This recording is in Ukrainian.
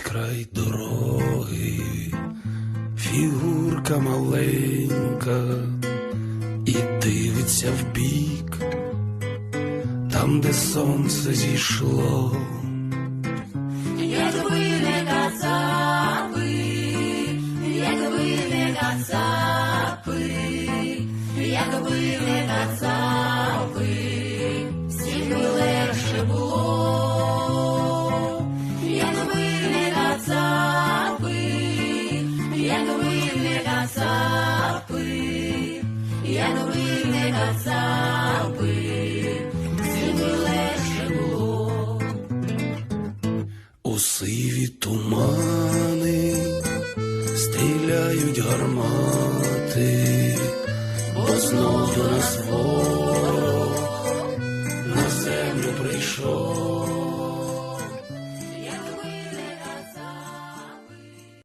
край дороги, фігурка маленька, і дивиться в бік, там, де сонце зійшло. Якби не кацапи, якби не кацапи, якби не новини назавпи, я новини назавпи, зимі легше було. У сиві тумани стріляють гармати, бо знову на ворог на землю прийшов.